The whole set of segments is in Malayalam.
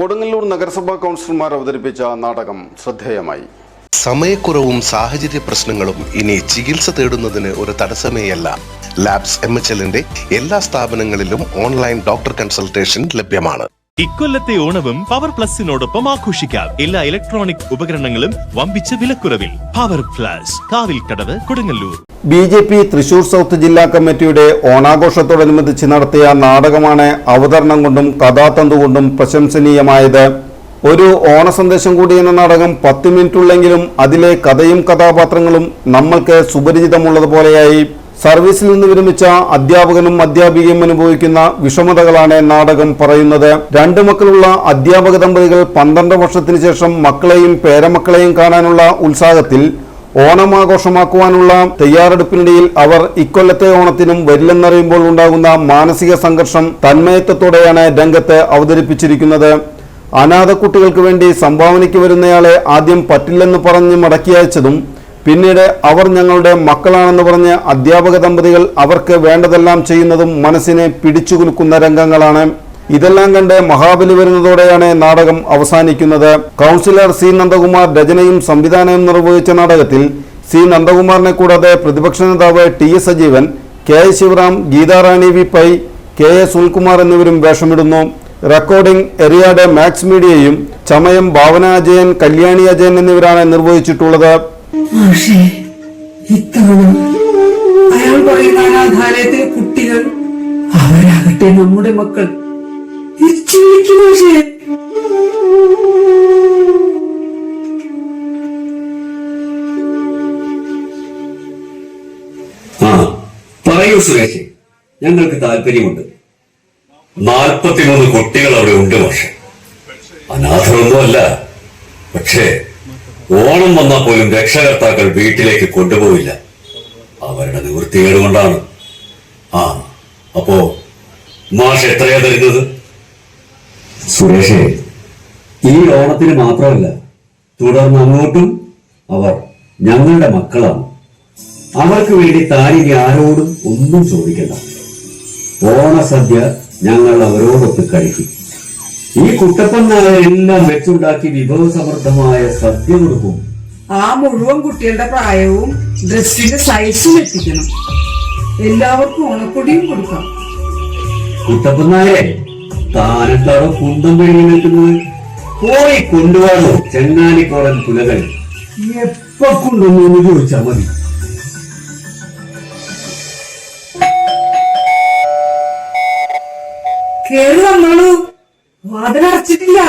കൊടുങ്ങല്ലൂർ നഗരസഭാ കൗൺസിലർമാർ അവതരിപ്പിച്ച നാടകം ശ്രദ്ധേയമായി. സമയക്കുറവും സാഹചര്യ പ്രശ്നങ്ങളും ഇനി ചികിത്സ തേടുന്നതിന് ഒരു തടസ്സമേയല്ല. ലാബ്സ് എം എച്ച് എല്ലാ സ്ഥാപനങ്ങളിലും ഓൺലൈൻ ഡോക്ടർ കൺസൾട്ടേഷൻ ലഭ്യമാണ്. ഇക്കൊല്ലത്തെ ഓണവും പവർ പ്ലസിനോടൊപ്പം ആഘോഷിക്കാം. എല്ലാ ഇലക്ട്രോണിക് ഉപകരണങ്ങളും വമ്പിച്ച വിലക്കുറവിൽ. Power plus Kavil Kadavu Kodungallur. B J P Thrissur south ജില്ലാ കമ്മിറ്റിയുടെ ഓണാഘോഷത്തോടനുബന്ധിച്ച് നടത്തിയ നാടകമാണ് അവതരണം കൊണ്ടും കഥാതന്തു കൊണ്ടും പ്രശംസനീയമായത്. ഒരു ഓണ സന്ദേശം കൂടി എന്ന നാടകം പത്ത് മിനിറ്റുള്ളെങ്കിലും അതിലെ കഥയും കഥാപാത്രങ്ങളും നമ്മൾക്ക് സുപരിചിതമുള്ളതുപോലെയായി. സർവീസിൽ നിന്ന് വിരമിച്ച അധ്യാപകനും അധ്യാപികയും അനുഭവിക്കുന്ന വിഷമതകളാണ് നാടകം പറയുന്നത്. രണ്ട് മക്കളുള്ള അധ്യാപക ദമ്പതികൾ പന്ത്രണ്ട് വർഷത്തിന് ശേഷം മക്കളെയും പേരമക്കളെയും കാണാനുള്ള ഉത്സാഹത്തിൽ ഓണം ആഘോഷമാക്കുവാനുള്ള തയ്യാറെടുപ്പിനിടയിൽ അവർ ഇക്കൊല്ലത്തെ ഓണത്തിനും വരില്ലെന്നറിയുമ്പോൾ ഉണ്ടാകുന്ന മാനസിക സംഘർഷം തന്മയത്വത്തോടെയാണ് രംഗത്ത് അവതരിപ്പിച്ചിരിക്കുന്നത്. അനാഥ കുട്ടികൾക്ക് വേണ്ടി സംഭാവനയ്ക്ക് വരുന്നയാളെ ആദ്യം പറ്റില്ലെന്ന് പറഞ്ഞ് മടക്കി അയച്ചതും പിന്നീട് അവർ ഞങ്ങളുടെ മക്കളാണെന്ന് പറഞ്ഞ് അധ്യാപക ദമ്പതികൾ അവർക്ക് വേണ്ടതെല്ലാം ചെയ്യുന്നതും മനസ്സിനെ പിടിച്ചുകുലുക്കുന്ന രംഗങ്ങളാണ്. ഇതെല്ലാം കണ്ട് മഹാബലി വരുന്നതോടെയാണ് നാടകം അവസാനിക്കുന്നത്. കൗൺസിലർ സി നന്ദകുമാർ രചനയും സംവിധാനവും നിർവഹിച്ച നാടകത്തിൽ സി നന്ദകുമാറിനെ കൂടാതെ പ്രതിപക്ഷ നേതാവ് T S Sajeevan K A Sivaram Geetharani V Pai K A Sunilkumar എന്നിവരും വേഷമിടുന്നു. റെക്കോർഡിംഗ് എറിയാട് മാക്സ് മീഡിയയും ചമയം ഭാവന അജയൻ കല്യാണി അജയൻ എന്നിവരാണ് നിർവഹിച്ചിട്ടുള്ളത്. പക്ഷേ ഇത്തവണ അയാൾ പറയുന്ന അനാഥാലയത്തിലെ കുട്ടികൾ അവരാകട്ടെ നമ്മുടെ മക്കൾ. ആ പറയൂ സുരേഷ് ഞങ്ങൾക്ക് താല്പര്യമുണ്ട്. നാൽപ്പത്തിമൂന്ന് കുട്ടികൾ അവിടെ ഉണ്ട് പക്ഷെ അനാഥമൊന്നുമല്ല പക്ഷേ ഓണം വന്നാൽ പോലും രക്ഷകർത്താക്കൾ വീട്ടിലേക്ക് കൊണ്ടുപോവില്ല. അവരുടെ നിവൃത്തികേട് കൊണ്ടാണ് ആ അപ്പോ മാഷ് എത്രയാ തരുന്നത്? സുരേഷേ ഈ ഓണത്തിന് മാത്രമല്ല തുടർന്ന് അങ്ങോട്ടും അവർ ഞങ്ങളുടെ മക്കളാണ്. അവർക്ക് വേണ്ടി താനിനി ആരോടും ഒന്നും ചോദിക്കണ്ട. ഓണസദ്യ ഞങ്ങൾ അവരോടൊത്ത് കഴിക്കും. ഈ കുട്ടപ്പൻ വെച്ചുണ്ടാക്കി വിഭവ വെച്ചുണ്ടാക്കി വിഭവസമൃദ്ധമായ സദ്യ കൊടുക്കും ആ മുഴുവൻ കുട്ടികളുടെ പ്രായവും ഡ്രസ്സിന്റെ സൈസും എത്തിക്കണം. എല്ലാവർക്കും ഓണക്കൊടിയും കൊടുക്കാം. കുട്ടപ്പൻ നായരെ താനെന്താണോ കുന്തം വഴി നിൽക്കുന്നത്? പോയി കൊണ്ടുപോകണോ ചെങ്ങാലിക്കോടൻ പുലകൾ. എപ്പോ കൊണ്ടുവന്നു എന്ന് ചോദിച്ചാൽ മതി. കേറി വന്നോളൂ വാതിലടച്ചിട്ടില്ല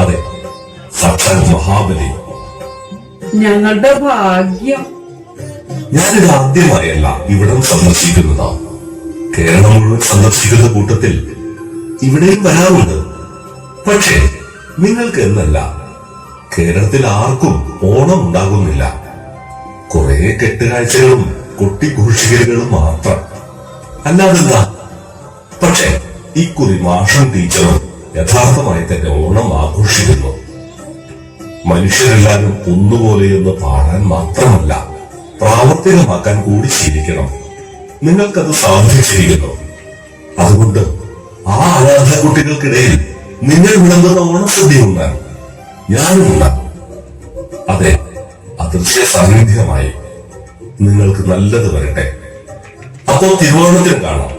അതെ സർക്കാർ മഹാബലി. ഞങ്ങളുടെ ഭാഗ്യം. ഞാനിത് ആദ്യമായല്ല ഇവിടം സന്ദർശിക്കുന്നത്. കേരളം മുഴുവൻ സന്ദർശിക്കുന്ന കൂട്ടത്തിൽ ഇവിടെയും വരാറുണ്ട്. പക്ഷേ നിങ്ങൾക്ക് എന്നല്ല. കേരളത്തിൽ ആർക്കും ഓണം ഉണ്ടാകുന്നില്ല. കുറെ കെട്ടുകാഴ്ചകളും കൊട്ടിഘോഷിക്കലുകളും മാത്രം. അല്ലാതെന്താ പക്ഷേ ഇക്കുറി മാഷം ടീച്ചറും യഥാർത്ഥമായി തന്നെ ഓണം ആഘോഷിക്കുന്നു. മനുഷ്യരെല്ലാവരും ഒന്നുപോലെ എന്ന് പാടാൻ മാത്രമല്ല പ്രാവർത്തികമാക്കാൻ കൂടി ശീലിക്കണം നിങ്ങൾക്കത് സാധിച്ചിരിക്കുന്നു. അതുകൊണ്ട് ആ ആരാധന കുട്ടികൾക്കിടയിൽ നിങ്ങൾ വിളമ്പുന്ന ഓണസദ്യ ഉണ്ടാകും ഞാനും ഉണ്ടാകും. അതെ അദൃശ്യ സാന്നിധ്യമായി നിങ്ങൾക്ക് നല്ലത് വരട്ടെ. അപ്പോ തിരുവോണത്തിൽ കാണാം.